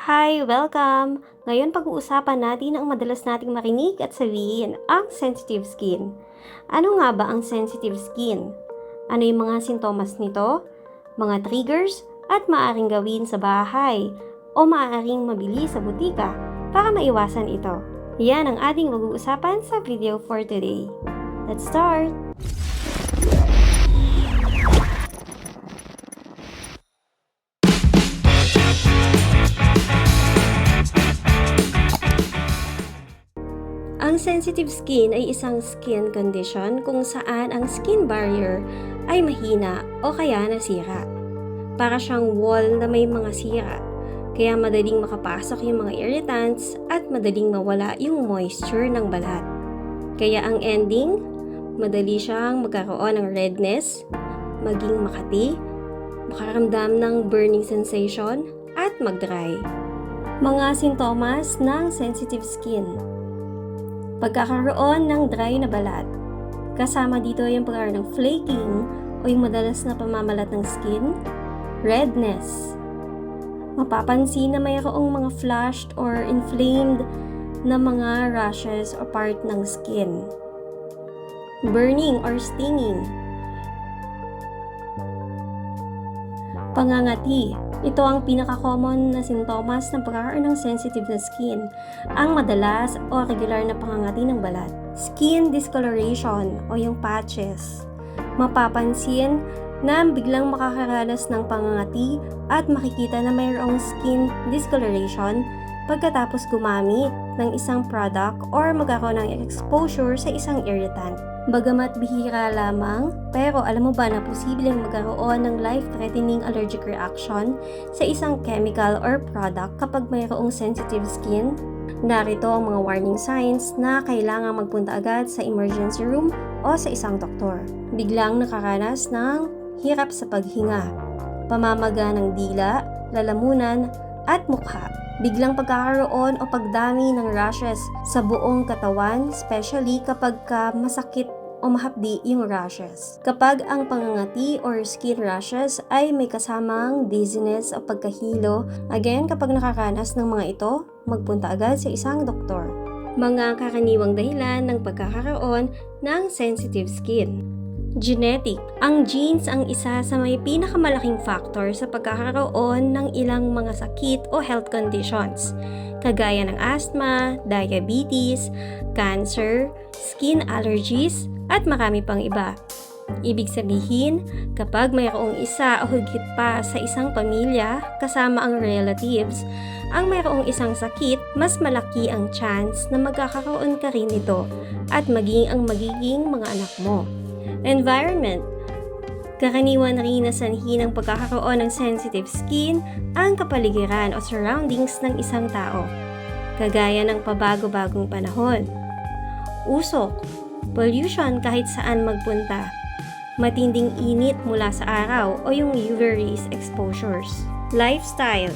Hi! Welcome! Ngayon pag-uusapan natin ang madalas nating marinig at sabihin, ang sensitive skin. Ano nga ba ang sensitive skin? Ano yung mga sintomas nito? Mga triggers at maaaring gawin sa bahay o maaaring mabili sa butika para maiwasan ito. Yan ang ating mag-uusapan sa video for today. Let's start! Ang sensitive skin ay isang skin condition kung saan ang skin barrier ay mahina o kaya nasira. Para siyang wall na may mga sira, kaya madaling makapasok yung mga irritants at madaling mawala yung moisture ng balat. Kaya ang ending, madali siyang magkaroon ng redness, maging makati, makaramdam ng burning sensation, at mag-dry. Mga sintomas ng sensitive skin pagkakaroon ng dry na balat. Kasama dito yung pagkakaroon ng flaking o yung madalas na pamamalat ng skin, redness. Mapapansin na mayroong mga flushed or inflamed na mga rashes o part ng skin. Burning or stinging. Pangangati. Ito ang pinaka-common na sintomas ng pagkakaroon ng sensitive na skin. Ang madalas o regular na pangangati ng balat. Skin discoloration o yung patches. Mapapansin na biglang makakaranas ng pangangati at makikita na mayroong skin discoloration pagkatapos gumamit ng isang product or magkaroon ng exposure sa isang irritant. Bagamat bihira lamang, pero alam mo ba na posibleng magkaroon ng life-threatening allergic reaction sa isang chemical or product kapag mayroong sensitive skin? Narito ang mga warning signs na kailangang magpunta agad sa emergency room o sa isang doktor. Biglang nakaranas ng hirap sa paghinga, pamamaga ng dila, lalamunan, at mukha. Biglang pagkakaroon o pagdami ng rashes sa buong katawan, especially kapag ka masakit o mahapdi yung rashes. Kapag ang pangangati or skin rashes ay may kasamang dizziness o pagkahilo, again kapag nakaranas ng mga ito, magpunta agad sa isang doktor. Mga karaniwang dahilan ng pagkakaroon ng sensitive skin. Genetic. Ang genes ang isa sa may pinakamalaking factor sa pagkakaroon ng ilang mga sakit o health conditions, kagaya ng asthma, diabetes, cancer, skin allergies, at marami pang iba. Ibig sabihin, kapag mayroong isa o higit pa sa isang pamilya kasama ang relatives, ang mayroong isang sakit, mas malaki ang chance na magkakaroon ka rin nito at maging ang magiging mga anak mo. Environment Karaniwan rin na sanhi ng pagkakaroon ng sensitive skin ang kapaligiran o surroundings ng isang tao, kagaya ng pabago-bagong panahon. Usok, pollution kahit saan magpunta, matinding init mula sa araw o yung UV rays exposures. Lifestyle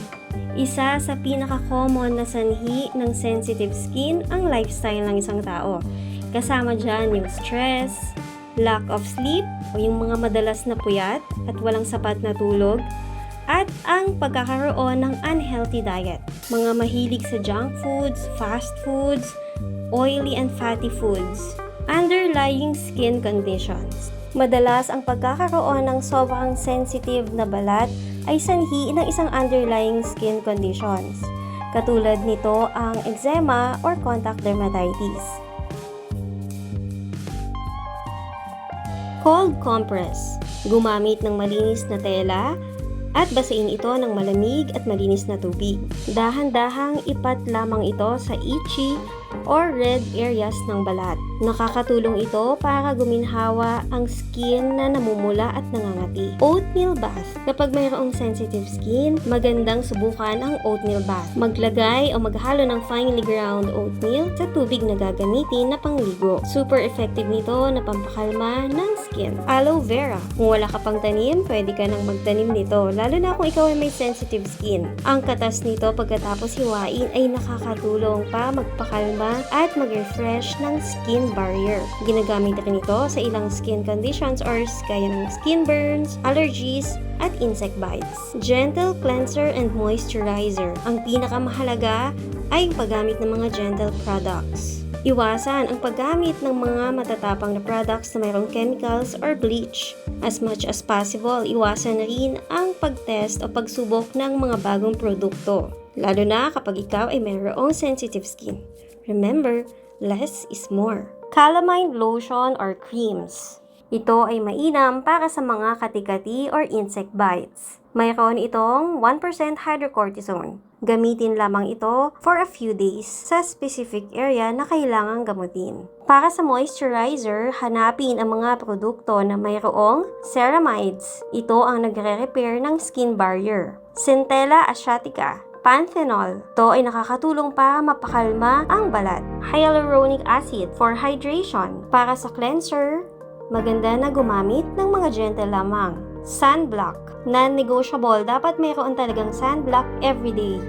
isa sa pinaka-common na sanhi ng sensitive skin ang lifestyle ng isang tao. Kasama dyan yung stress, lack of sleep o yung mga madalas na puyat at walang sapat na tulog, at ang pagkakaroon ng unhealthy diet. Mga mahilig sa junk foods, fast foods, oily and fatty foods. Underlying skin conditions. Madalas ang pagkakaroon ng sobrang sensitive na balat ay sanhi ng isang underlying skin conditions. Katulad nito ang eczema or contact dermatitis. Cold compress. Gumamit ng malinis na tela at basain ito ng malamig at malinis na tubig. Dahan-dahang ipat lamang ito sa itchy or red areas ng balat. Nakakatulong ito para guminhawa ang skin na namumula at nangangati. Oatmeal bath. Kapag mayroong sensitive skin, magandang subukan ang oatmeal bath. Maglagay o maghalo ng finely ground oatmeal sa tubig na gagamitin na pangligo. Super effective nito na pampakalma ng skin. Aloe vera. Kung wala ka pang tanim, pwede ka nang magtanim nito, lalo na kung ikaw ay may sensitive skin. Ang katas nito pagkatapos hiwain ay nakakatulong pa magpakalma at mag-refresh ng skin barrier. Ginagamit rin ito sa ilang skin conditions or gaya ng skin burns, allergies, at insect bites. Gentle cleanser and moisturizer. Ang pinakamahalaga ay ang paggamit ng mga gentle products. Iwasan ang paggamit ng mga matatapang na products na mayroong chemicals or bleach. As much as possible, iwasan rin ang pag-test o pagsubok ng mga bagong produkto. Lalo na kapag ikaw ay mayroong sensitive skin. Remember, less is more. Calamine lotion or creams. Ito ay mainam para sa mga katikati or insect bites. Mayroon itong 1% hydrocortisone. Gamitin lamang ito for a few days sa specific area na kailangang gamutin. Para sa moisturizer, hanapin ang mga produkto na mayroong ceramides. Ito ang nagre-repair ng skin barrier. Centella asiatica, Panthenol. Ito ay nakakatulong para mapakalma ang balat. Hyaluronic acid for hydration. Para sa cleanser, maganda na gumamit ng mga gentle lamang. Sunblock. Non-negotiable, dapat mayroon talagang sunblock everyday.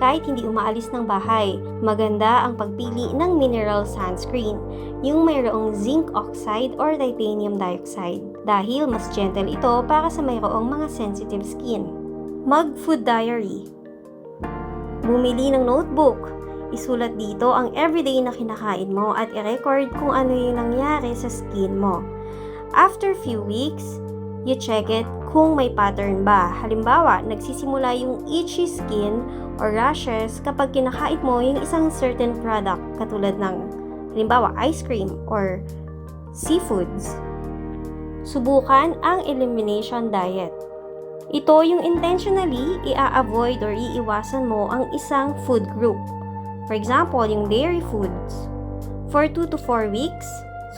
Kahit hindi umaalis ng bahay, maganda ang pagpili ng mineral sunscreen, yung mayroong zinc oxide or titanium dioxide, dahil mas gentle ito para sa mayroong mga sensitive skin. Mag-food diary. Bumili ng notebook. Isulat dito ang everyday na kinakain mo at i-record kung ano yung nangyari sa skin mo. After few weeks, you check it kung may pattern ba. Halimbawa, nagsisimula yung itchy skin or rashes kapag kinakait mo yung isang certain product katulad ng halimbawa ice cream or seafoods. Subukan ang elimination diet. Ito yung intentionally i-avoid or iiwasan mo ang isang food group. For example, yung dairy foods. For 2 to 4 weeks,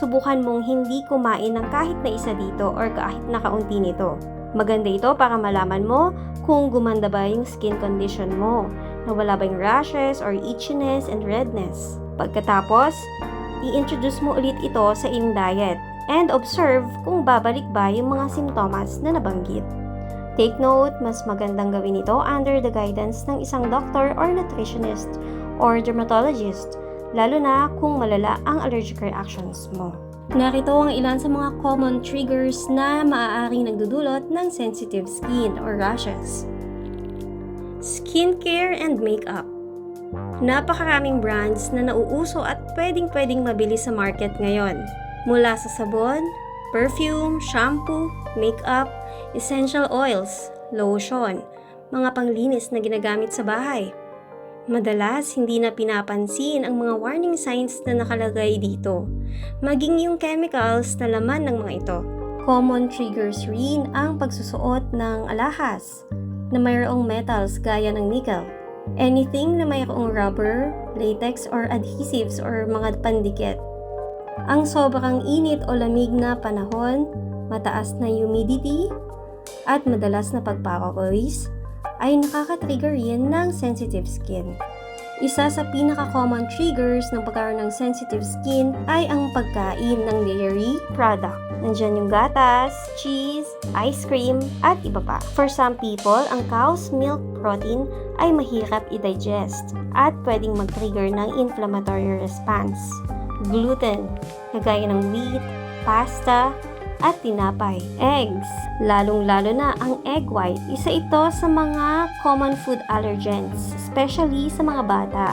subukan mong hindi kumain ng kahit na isa dito or kahit na kaunti nito. Maganda ito para malaman mo kung gumanda ba yung skin condition mo, nawala ba yung rashes or itchiness and redness. Pagkatapos, i-introduce mo ulit ito sa iyong diet and observe kung babalik ba yung mga simptomas na nabanggit. Take note, mas magandang gawin ito under the guidance ng isang doctor or nutritionist or dermatologist, lalo na kung malala ang allergic reactions mo. Narito ang ilan sa mga common triggers na maaaring nagdudulot ng sensitive skin or rashes. Skincare and makeup. Napakaraming brands na nauuso at pwedeng-pwedeng mabili sa market ngayon. Mula sa sabon, perfume, shampoo, makeup, essential oils, lotion, mga panglinis na ginagamit sa bahay. Madalas, hindi na pinapansin ang mga warning signs na nakalagay dito, maging yung chemicals na laman ng mga ito. Common triggers rin ang pagsusuot ng alahas na mayroong metals gaya ng nickel. Anything na mayroong rubber, latex or adhesives or mga pandikit. Ang sobrang init o lamig na panahon, mataas na humidity, at madalas na pagpapawis ay nakaka-trigger rin ng sensitive skin. Isa sa pinaka-common triggers ng pagkaroon ng sensitive skin ay ang pagkain ng dairy product. Nandyan yung gatas, cheese, ice cream, at iba pa. For some people, ang cow's milk protein ay mahirap i-digest at pwedeng mag-trigger ng inflammatory response. Gluten, kagaya ng wheat, pasta, at tinapay. Eggs, lalong-lalo na ang egg white. Isa ito sa mga common food allergens, especially sa mga bata.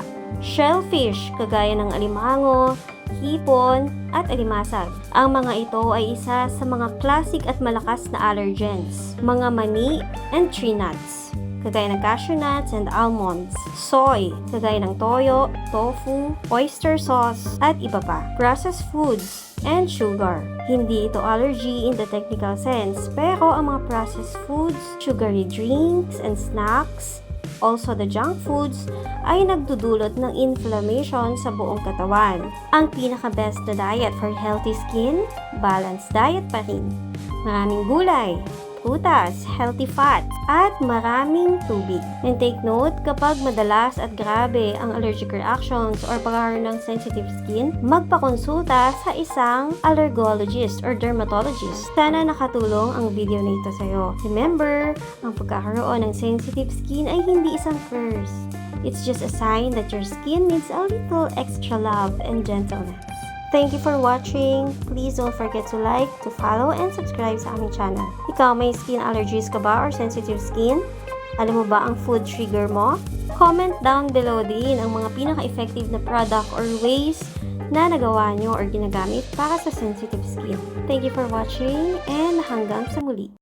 Shellfish, kagaya ng alimango, hipon, at alimasag. Ang mga ito ay isa sa mga classic at malakas na allergens. Mga mani and tree nuts kagaya ng cashew nuts and almonds, soy, kagaya ng toyo, tofu, oyster sauce, at iba pa. Processed foods, and sugar. Hindi ito allergy in the technical sense, pero ang mga processed foods, sugary drinks, and snacks, also the junk foods, ay nagdudulot ng inflammation sa buong katawan. Ang pinaka-best na diet for healthy skin, balanced diet pa rin. Maraming gulay, prutas, healthy fats, at maraming tubig. And take note, kapag madalas at grabe ang allergic reactions or pagkakaroon ng sensitive skin, magpakonsulta sa isang allergologist or dermatologist. Sana nakatulong ang video na ito sa'yo. Remember, ang pagkakaroon ng sensitive skin ay hindi isang curse. It's just a sign that your skin needs a little extra love and gentleness. Thank you for watching. Please don't forget to like, to follow, and subscribe sa aming channel. Ikaw, may skin allergies ka ba or sensitive skin? Alam mo ba ang food trigger mo? Comment down below din ang mga pinaka-effective na product or ways na nagawa nyo or ginagamit para sa sensitive skin. Thank you for watching and hanggang sa muli.